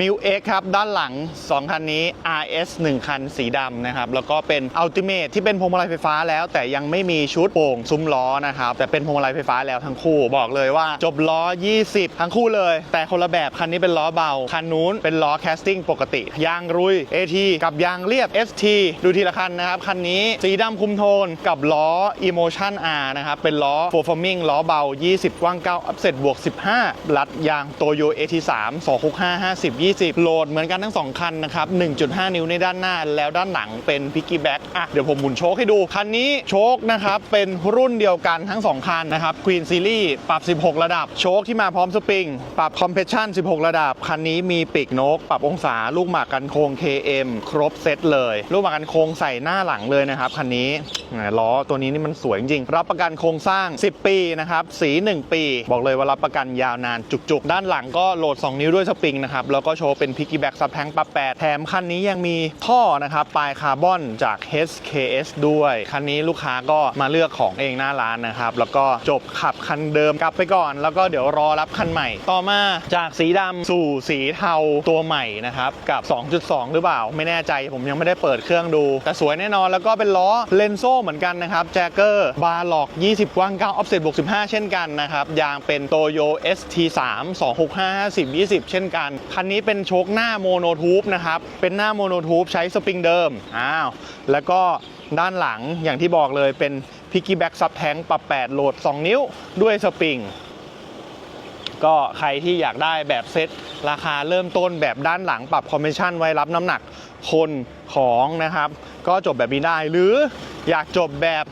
มิวเอ็กครับ ด้านหลัง 2 คันนี้ RS 1 คันสีดำนะครับ แล้วก็เป็น Ultimate ที่เป็นพวงมาลัยไฟฟ้าแล้ว แต่ยังไม่มีชุดโป่งซุ้มล้อนะครับ แต่เป็นพวงมาลัยไฟฟ้าแล้วทั้งคู่บอกเลยว่า จบล้อ 20 ทั้งคู่เลย แต่คนละแบบคันนี้เป็นล้อเบา คันนู้นเป็นล้อแคสติ้งปกติ ยางรุย AT กับยางเรียบ ST ดูทีละคันนะครับ คันนี้สีดำคุมโทนกับล้อ Emotion R นะครับเป็นล้อ Performing ล้อเบา 20 กว้าง 9 Offset บวก 15รัดยางโตโย AT3 265 50 20 โหลดเหมือนกันทั้ง 2 คันนะครับ 1.5 นิ้วในด้านหน้า แล้วด้านหลังเป็นพิกกี้แบ็กอะเดี๋ยวผมหมุนโชคให้ดู คันนี้โชคนะครับ เป็นรุ่นเดียวกันทั้ง 2 คันนะครับ Queen Series ปรับ 16 ระดับ โชคที่มาพร้อมสปริง ปรับ Compression 16 ระดับ คันนี้มีปีกนก ปรับองศาลูกหมากกันโค้ง KM ครบเซตเลย ลูกหมากกันโค้งใส่หน้าหลังเลยนะครับคันนี้ล้อตัวนี้นี่มันสวยจริงๆรับประกันโครงสร้าง 10 ปีนะครับสี 1 ปี บอกเลยว่ารับประกันยาวนานจุกๆ ด้านหลังก็โหลด 2 นิ้วด้วยสปริงนะครับแล้วก็โชว์เป็นพิกกี้แบ็กซับแทงปรับ8แถมคันนี้ยังมีท่อนะครับปลายคาร์บอนจาก HKS ด้วย คันนี้ลูกค้าก็มาเลือกของเองหน้าร้านนะครับ แล้วก็จบขับคันเดิมกลับไปก่อน แล้วก็เดี๋ยวรอรับคันใหม่ ต่อมาจากสีดำสู่สีเทาตัวใหม่นะครับ กับ 2.2 หรือเปล่า ไม่แน่ใจผมยังไม่ได้เปิดเครื่องดู แต่สวยแน่นอนแล้วก็เป็นล้อเลนโซ่เหมือนกันนะครับแจ็คเกอร์บาร์ล็อก 20 กว้าง 9 ออฟเซ็ตบวก 15 เช่นกันนะครับยางเป็นโตโย ST3 265 50 20 เช่นกันคันนี้เป็นโชคหน้าโมโนทูบนะครับ เป็นหน้าโมโนทูบใช้สปริงเดิม อ้าว แล้วก็ด้านหลังอย่างที่บอกเลยเป็นพิกกี้แบ็กซับแทงปรับ 8 โหลด 2 นิ้วด้วยสปริง ก็ใครที่อยากได้แบบเซ็ตราคาเริ่มต้นแบบด้านหลังปรับคอมเมิชชั่นไว้รับน้ำหนักคนของนะครับ ก็จบแบบนี้ได้ หรืออยากจบแบบ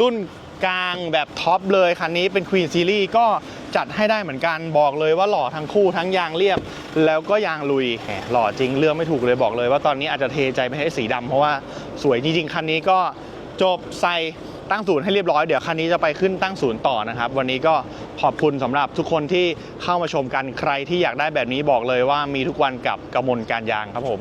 รุ่นกลางแบบท็อปเลยคันนี้เป็น Queen Series ก็ จัดให้ได้เหมือนกันบอกเลยว่าหล่อทั้งคู่ทั้งยางเรียบ แล้วก็ยางลุยแหมหล่อจริงเลือกไม่ถูกเลยบอกเลย ว่าตอนนี้อาจจะเทใจไปให้สีดำเพราะว่าสวยจริงๆคันนี้ก็จบใส่ตั้งศูนย์ให้เรียบร้อยเดี๋ยวคันนี้จะไปขึ้นตั้งศูนย์ต่อนะครับ วันนี้ก็ขอบคุณสำหรับทุกคนที่เข้ามาชมกันใครที่อยากได้แบบนี้บอกเลยว่ามีทุกวันกับกระมวลการยางครับผม